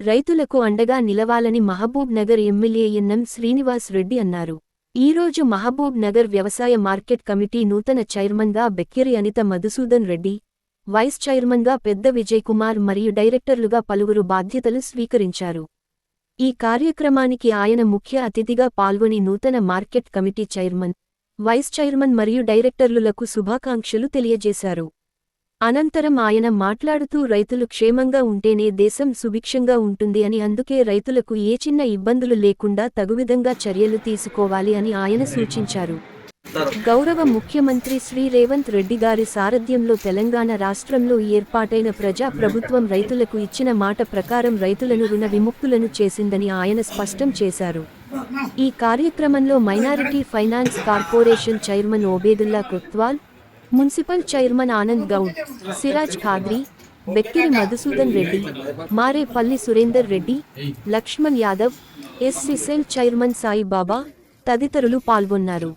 రైతులకు అండగా నిలవాలని మహబూబ్ నగర్ ఎమ్మెల్యే ఎన్ఎం శ్రీనివాస్ రెడ్డి అన్నారు. ఈరోజు మహబూబ్ నగర్ వ్యవసాయ మార్కెట్ కమిటీ నూతన చైర్మన్గా బెక్కిరి అనిత మధుసూదన్ రెడ్డి వైస్ చైర్మన్గా పెద్ద విజయ్ కుమార్ మరియు డైరెక్టర్లుగా పలువురు బాధ్యతలు స్వీకరించారు. ఈ కార్యక్రమానికి ఆయన ముఖ్య అతిథిగా పాల్గొని నూతన market committee chairman vice chairman మరియు డైరెక్టర్లులకు శుభాకాంక్షలు తెలియజేశారు. అనంతరం ఆయన మాట్లాడుతూ రైతులు క్షేమంగా ఉంటేనే దేశం సుభిక్షంగా ఉంటుంది అని అందుకే రైతులకు ఏ చిన్న ఇబ్బందులు లేకుండా తగువిధంగా చర్యలు తీసుకోవాలి అని ఆయన సూచించారు. గౌరవ ముఖ్యమంత్రి శ్రీ రేవంత్ రెడ్డి గారి సారథ్యంలో తెలంగాణ రాష్ట్రంలో ఏర్పాటైన ప్రజా ప్రభుత్వం రైతులకు ఇచ్చిన మాట ప్రకారం రైతులను రుణ విముక్తులను చేసిందని ఆయన స్పష్టం చేశారు. ఈ కార్యక్రమంలో minority finance corporation chairman Obaidullah Kotwal municipal chairman Anand Goud Siraj Khadri Bekkiri Madhusudan Reddy Marepally Surender Reddy Laxman Yadav SC cell chairman Saibaba తదితరులు పాల్గొన్నారు.